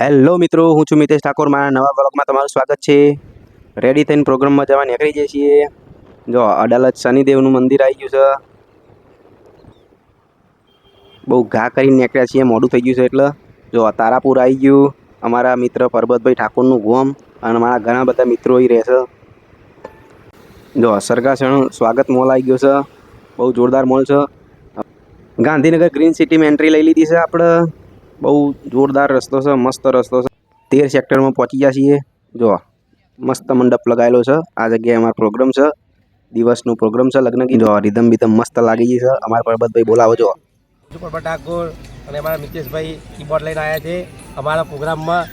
Hello મિત્રો, હું છું મિતેશ ઠાકોર. મારા નવા બ્લોગમાં તમારું સ્વાગત છે. રેડી થઈને પ્રોગ્રામમાં જવા નીકળી જઈએ છીએ. જો અડાલત શનિદેવનું મંદિર આવી ગયું છે. બહુ ઘા કરીને નીકળ્યા છીએ, મોડું થઈ ગયું છે એટલે. જો, તારાપુર આવી ગયું. અમારા મિત્ર પરબતભાઈ ઠાકોરનું ગોમ અને મારા ઘણા બધા મિત્રો અહીં રહેશે જો સરગાસણ સ્વાગત મોલ આવી ગયો છે. બહુ જોરદાર મોલ છે. ગાંધીનગર ગ્રીન સિટીમાં એન્ટ્રી લઈ લીધી છે આપણે. બહુ જોરદાર રસ્તો છે મસ્ત રસ્તો છે. તેર સેક્ટરમાં પહોંચી ગયા છીએ. જો મસ્ત મંડપ લગાવેલો છે. આ જગ્યાએ અમારો પ્રોગ્રામ છે. દિવસનું પ્રોગ્રામ છે લગ્ન કી જો રીધમ બીધમ મસ્ત લાગી ગઈ છે. અમારા પરબતભાઈ બોલાવો જો. પરબત ઠાકોર અને અમારા મિતેશભાઈ કીબોર્ડ લઈને આવ્યા છે. અમારા પ્રોગ્રામમાં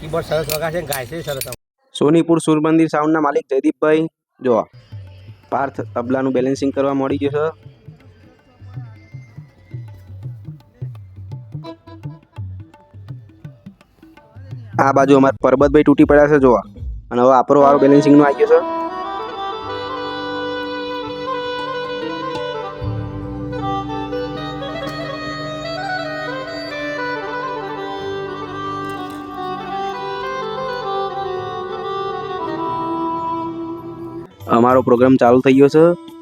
કીબોર્ડ સરસ વગાડશે અને ગાય છે સરસ સોનીપુર સૂર મંદિર સાઉન્ડના માલિક જયદીપભાઈ. જો પાર્થ તબલાનું બેલેન્સિંગ કરવા મળી ગયું છે. આ બાજુ અમારા પરબતભાઈ તૂટી પડ્યા છે, જોવા. અને હવે આપણો વારો બેલેન્સિંગનો આવી ગયો છે. અમારો પ્રોગ્રામ ચાલુ થઈ ગયો છે.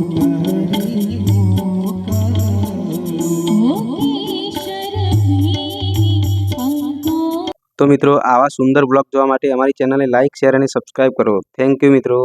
તો મિત્રો, આવા સુંદર બ્લોગ જોવા માટે અમારી ચેનલને લાઇક શેર અને સબસ્ક્રાઇબ કરો. થેન્ક યુ મિત્રો.